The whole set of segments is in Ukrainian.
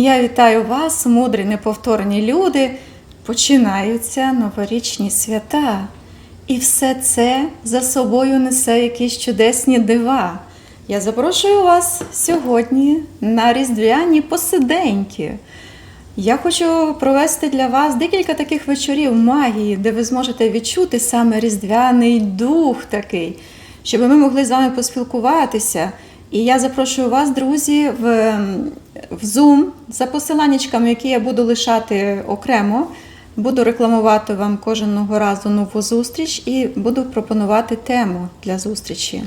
Я вітаю вас, мудрі неповторні люди. Починаються новорічні свята. І все це за собою несе якісь чудесні дива. Я запрошую вас сьогодні на різдвяні посиденьки. Я хочу провести для вас декілька таких вечорів магії, де ви зможете відчути саме різдвяний дух такий, щоб ми могли з вами поспілкуватися. І я запрошую вас, друзі, в, в Zoom за посиланнячками, які я буду лишати окремо. Буду рекламувати вам кожного разу нову зустріч і буду пропонувати тему для зустрічі.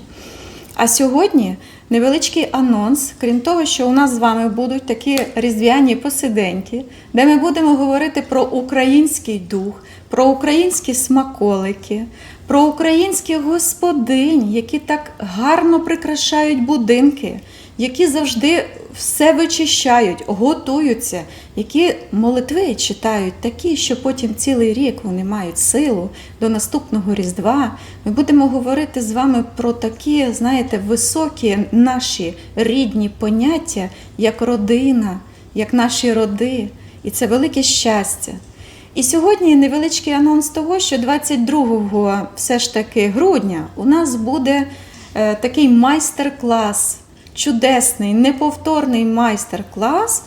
А сьогодні невеличкий анонс, крім того, що у нас з вами будуть такі різдвяні посиденьки, де ми будемо говорити про український дух, про українські смаколики, про українських господинь, які так гарно прикрашають будинки, які завжди все вичищають, готуються, які молитви читають такі, що потім цілий рік вони мають силу до наступного Різдва. Ми будемо говорити з вами про такі, знаєте, високі наші рідні поняття, як родина, як наші роди. І це велике щастя. І сьогодні невеличкий анонс того, що 22 все ж таки грудня у нас буде е, такий майстер-клас, чудесний, неповторний майстер-клас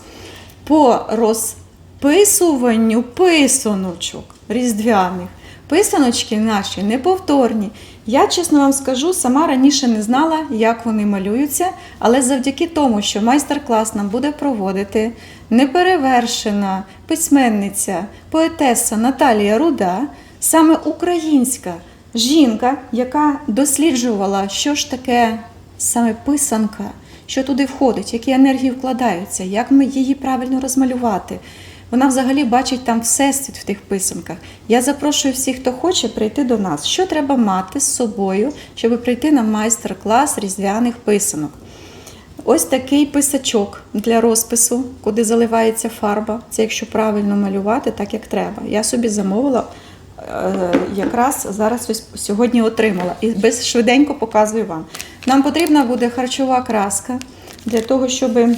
по розписуванню писаночок різдвяних. Писаночки наші неповторні. Я, чесно вам скажу, сама раніше не знала, як вони малюються, але завдяки тому, що майстер-клас нам буде проводити неперевершена письменниця, поетеса Наталія Руда, саме українська жінка, яка досліджувала, що ж таке саме писанка, що туди входить, які енергії вкладаються, як ми її правильно розмалювати. Вона взагалі бачить там всесвіт в тих писанках. Я запрошую всіх, хто хоче прийти до нас. Що треба мати з собою, щоб прийти на майстер-клас різдвяних писанок? Ось такий писачок для розпису, куди заливається фарба. Це якщо правильно малювати, так як треба. Я собі замовила, е, якраз зараз ось сьогодні отримала і без швиденько показую вам. Нам потрібна буде харчова краска для того, щоб е,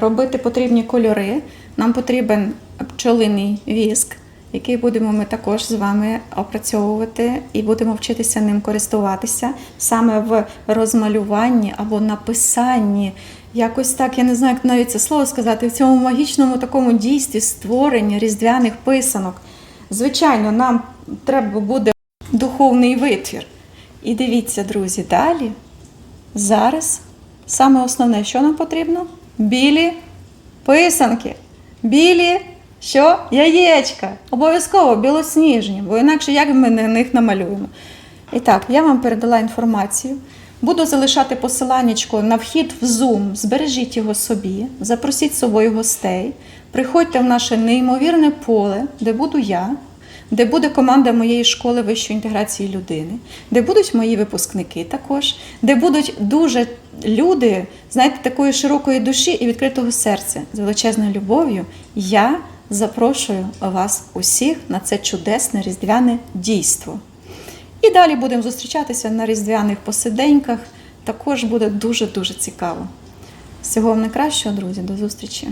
робити потрібні кольори. Нам потрібен пчолиний віск, який будемо ми також з вами опрацьовувати і будемо вчитися ним користуватися саме в розмалюванні або написанні. Якось так, я не знаю, як навіть це слово сказати, в цьому магічному такому дійстві створення різдвяних писанок. Звичайно, нам треба буде духовний витвір. І дивіться, друзі, далі. Зараз саме основне, що нам потрібно? Білі писанки. Білі що? Яєчка. Обов'язково білосніжні, бо інакше як ми на них намалюємо. І так, я вам передала інформацію. Буду залишати посиланнячко на вхід в Zoom, збережіть його собі, запросіть з собою гостей, приходьте в наше неймовірне поле, де буду я, де буде команда моєї школи вищої інтеграції людини, де будуть мої випускники також, де будуть дуже люди, знаєте, такої широкої душі і відкритого серця з величезною любов'ю. Я запрошую вас усіх на це чудесне різдвяне дійство. І далі будемо зустрічатися на різдвяних посиденьках. Також буде дуже-дуже цікаво. Всього вам найкращого, друзі, до зустрічі!